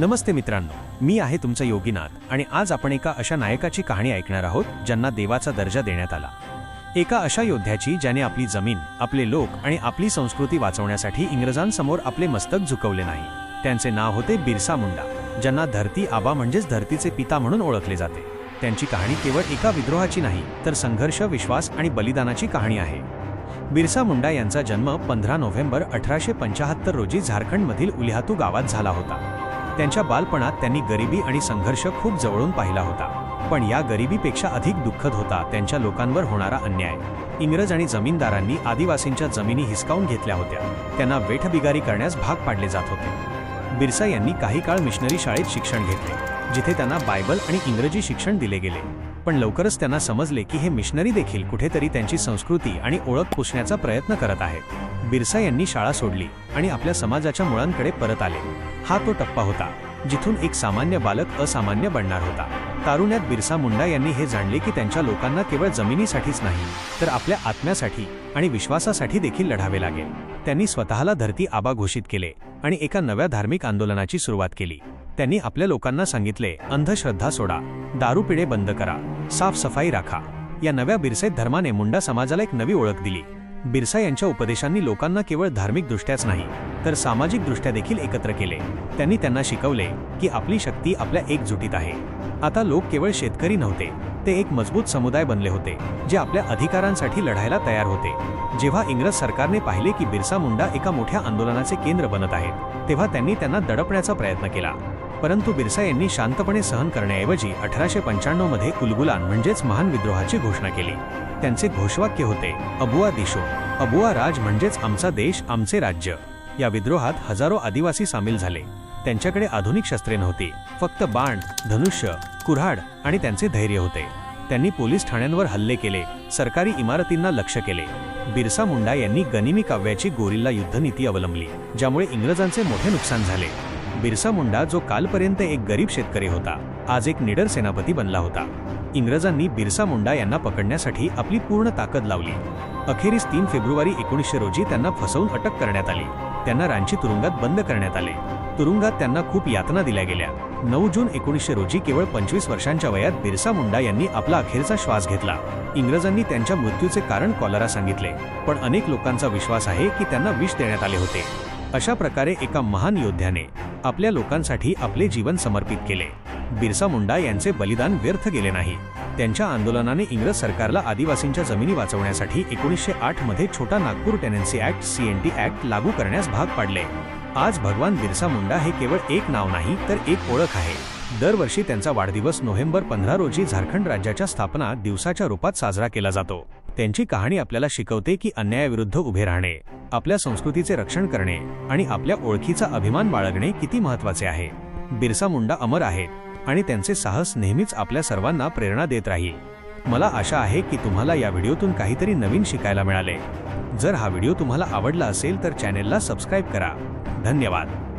नमस्ते मित्रांनो मी आहे तुमचा योगीनाथ आणि आज आपण एका अशा नायकाची कहाणी ऐकणार आहोत ज्यांना देवाचा दर्जा देण्यात आला. एका अशा योद्ध्याची ज्याने आपली जमीन आपले लोक आणि आपली संस्कृती वाचवण्यासाठी इंग्रजांसमोर आपले मस्तक झुकवले नाही. त्यांचे नाव होते बिरसा मुंडा ज्यांना धरती आबा म्हणजेच धरतीचे पिता म्हणून ओळखले जाते. त्यांची कहाणी केवळ एका विद्रोहाची नाही तर संघर्ष विश्वास आणि बलिदानाची कहाणी आहे. बिरसा मुंडा यांचा जन्म पंधरा नोव्हेंबर अठराशे पंचाहत्तर रोजी झारखंडमधील उल्हातू गावात झाला होता. त्यांच्या बालपणात त्यांनी गरिबी आणि संघर्ष खूप जवळून पाहिला होता. पण या गरिबीपेक्षा अधिक दुःखद होता त्यांच्या लोकांवर होणारा अन्याय. इंग्रज आणि जमीनदारांनी आदिवासींच्या जमिनी हिसकावून घेतल्या होत्या. त्यांना वेठबिगारी करण्यास भाग पाडले जात होते. बिरसा यांनी काही काळ मिशनरी शाळेत शिक्षण घेतले जिथे त्यांना बायबल आणि इंग्रजी शिक्षण दिले गेले. पण लवकरच त्यांना समजले की हे मिशनरी देखील कुठेतरी त्यांची संस्कृती आणि ओळख पुसण्याचा प्रयत्न करत आहेत. बिरसा यांनी शाळा सोडली आणि आपल्या समाजाच्या मुळांकडे परत आले. हा तो टप्पा होता जिथून एक सामान्य बालक असामान्य बनणार होता. तारुण्यात बिरसा मुंडा यांनी हे जाणले की त्यांच्या लोकांना केवळ जमिनीसाठीच नाही तर आपल्या आत्म्यासाठी आणि विश्वासासाठी देखील लढावे लागेल. त्यांनी स्वतःला धरती आबा घोषित केले आणि एका नव्या धार्मिक आंदोलनाची सुरुवात केली. त्यांनी आपल्या लोकांना सांगितले अंधश्रद्धा सोडा दारूपिडे बंद करा साफसफाई राखा. या नव्या बिरसेत धर्माने मुंडा समाजाला एक नवी ओळख दिली. बिरसा यांच्या उपदेशांनी लोकांना केवळ धार्मिकदृष्ट्याच नाही तर सामाजिकदृष्ट्या देखील एकत्र केले. त्यांनी त्यांना शिकवले की आपली शक्ती आपल्या एकजुटीत आहे. आता लोक केवळ शेतकरी नव्हते ते एक मजबूत समुदाय बनले होते जे आपल्या अधिकारांसाठी लढायला तयार होते. जेव्हा इंग्रज सरकारने पाहिले की बिरसा मुंडा एका मोठ्या आंदोलनाचे केंद्र बनत आहेत तेव्हा त्यांनी त्यांना दडपण्याचा प्रयत्न केला. परंतु बिरसा यांनी शांतपणे सहन करण्याऐवजी अठराशे पंच्याण्णवमध्ये कुलगुलान म्हणजेच महान विद्रोहाची घोषणा केली. त्यांचे घोषवाक्य होते अबुआ दिशो अबुआ राज म्हणजेच आमचा देश आमचे राज्य. या विद्रोहात हजारो आदिवासी सामील झाले. त्यांच्याकडे आधुनिक शस्त्रे नव्हती फक्त बाण धनुष्य कुऱ्हाड आणि त्यांचे धैर्य होते. त्यांनी पोलीस ठाण्यांवर हल्ले केले सरकारी इमारतींना लक्ष केले. बिरसा मुंडा यांनी गनिमी काव्याची गोरिल्ला युद्धनीती अवलंबली ज्यामुळे इंग्रजांचे मोठे नुकसान झाले. बिरसा मुंडा जो कालपर्यंत एक गरीब शेतकरी होता आज एक निडर सेनापती बनला होता. इंग्रजांनी बिरसा मुंडा यांना पकडण्यासाठी आपली पूर्ण ताकद लावली. अखेरीस तीन फेब्रुवारी एकोणीसशे रोजी त्यांना फसवून अटक करण्यात आली. त्यांना रांची तुरुंगात बंद करण्यात आले. तुरुंगात त्यांना खूप यातना दिल्या गेल्या. नऊ जून एकोणीसशे रोजी केवळ पंचवीस वर्षांच्या वयात बिरसा मुंडा यांनी आपला अखेरचा श्वास घेतला. इंग्रजांनी त्यांच्या मृत्यूचे कारण कॉलरा सांगितले पण अनेक लोकांचा विश्वास आहे की त्यांना विष देण्यात आले होते. अशा प्रकारे एका महान योद्ध्याने आपल्या लोकांसाठी आपले जीवन समर्पित केले. बिरसा मुंडा यांचे बलिदान व्यर्थ गेले नाही. त्यांच्या आंदोलनाने इंग्रज सरकारला आदिवासींच्या जमिनी वाचवण्यासाठी एकोणीसशे आठमध्ये Chota Nagpur tenancy act CNT act लागू करण्यास भाग पाडले. आज भगवान बिरसा मुंडा हे केवळ एक नाव नाही तर एक ओळख आहे. दरवर्षी त्यांचा वाढदिवस नोव्हेंबर पंधरा रोजी झारखंड राज्याच्या स्थापना दिवसाच्या रूपात साजरा केला जातो. त्यांची कहाणी आपल्याला शिकवते की अन्यायाविरुद्ध उभे राहणे आपल्या संस्कृतीचे रक्षण करणे आणि आपल्या ओळखीचा अभिमान बाळगणे किती महत्त्वाचे आहे. बिरसा मुंडा अमर आहेत आणि त्यांचे साहस नेहमीच आपल्या सर्वांना प्रेरणा देत राहील. मला आशा आहे की तुम्हाला या व्हिडिओतून काहीतरी नवीन शिकायला मिळाले. जर हा व्हिडिओ तुम्हाला आवडला असेल तर चॅनेलला सबस्क्राईब करा. धन्यवाद.